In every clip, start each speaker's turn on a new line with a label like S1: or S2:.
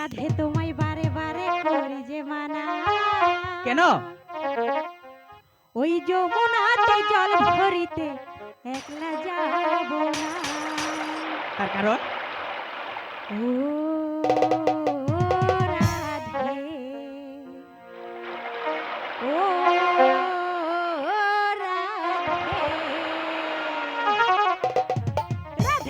S1: রাধে তোমায় বারে বারে করি যে মানা।
S2: কেন?
S1: ওই যমুনাতে জল ভরিতে একলা যাব না।
S2: তার কারণ?
S1: ও রাধে ও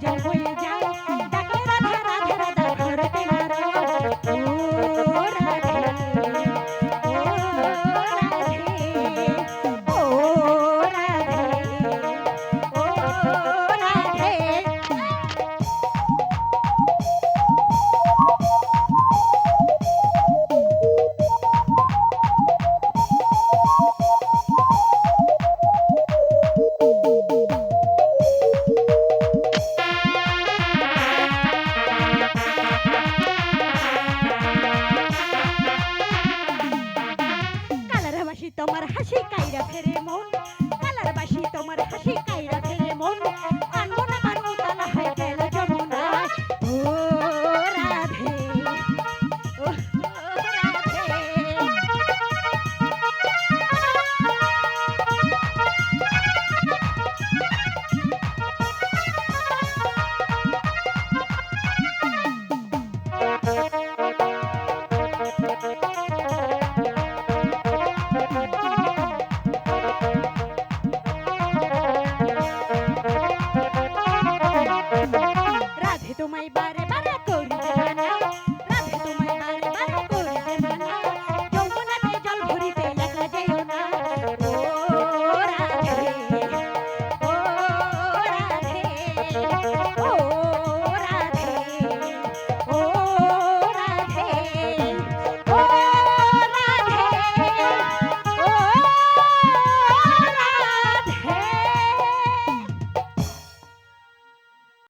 S1: ya voy. তোমার হাসি কাইরা ফেরে মন। কালার বাসি তোমার হাসি কাইরা ফেরে মন। my body.